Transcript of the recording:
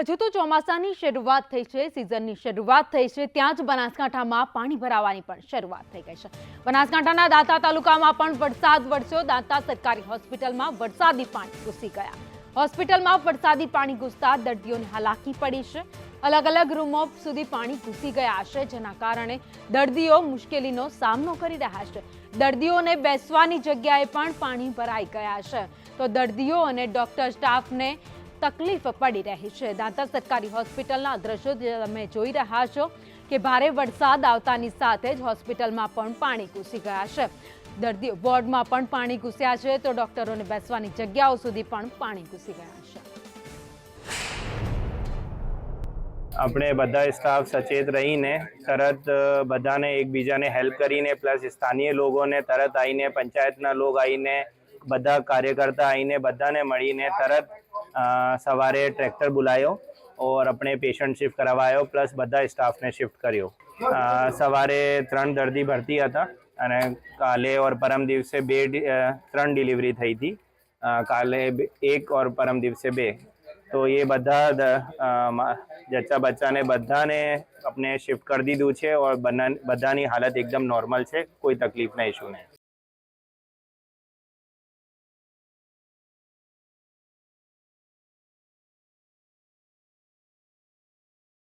હજુ તો ચોમાસાની શરૂઆત થઈ છે, સિઝનની શરૂઆત થઈ છે, ત્યાં જ બનાસકાંઠામાં પાણી ભરાવાની પણ શરૂઆત થઈ ગઈ છે. બનાસકાંઠાના દાંતા તાલુકામાં પણ વરસાદ વરસ્યો, દાંતા સરકારી હોસ્પિટલમાં વરસાદી પાણી ઘૂસી ગયા. હોસ્પિટલમાં વરસાદી પાણી ઘૂસતા દર્દીઓને હાલાકી પડી છે. અલગ અલગ રૂમો સુધી પાણી ઘૂસી ગયા છે, જેના કારણે દર્દીઓ મુશ્કેલીનો સામનો કરી રહ્યા છે. દર્દીઓને બેસવાની જગ્યાએ પણ પાણી ભરાઈ ગયા છે. તો દર્દીઓ અને ડોક્ટર સ્ટાફને તકલીફ પડી રહી છે. દાંતા સરકારી હોસ્પિટલના દ્રશ્યો તમે જોઈ રહ્યા છો કે ભારે વરસાદ આવતાની સાથે જ હોસ્પિટલમાં પણ પાણી ઘૂસી ગયા છે. દર્દીઓ વોર્ડમાં પણ પાણી ઘૂસ્યા છે તો ડોક્ટરોને બેસવાની જગ્યાઓ સુધી પણ પાણી ઘૂસી ગયા છે. આપણે બધા સ્ટાફ સચેત રહીને તરત બધાને એકબીજાને હેલ્પ કરીને, પ્લસ સ્થાનીય લોકોને તરત આવીને પંચાયતના લોકો આવીને બધા કાર્યકર્તા આવીને બધાને મળીને તરત सवारे ट्रेक्टर बुलायो और अपने पेशेंट शिफ्ट करवायो प्लस बदा स्टाफ ने शिफ्ट करियो। सवारे त्रन दर्दी भर्ती था अरे काले और परम दिवसे बे त्रन डिलीवरी थी थी। आ, काले एक और परम दिवसे बे। तो ये बधा जच्चा बच्चा ने बधा ने अपने शिफ्ट कर दीदू है और बना की हालत एकदम नॉर्मल है कोई तकलीफ़ ना इशू नहीं।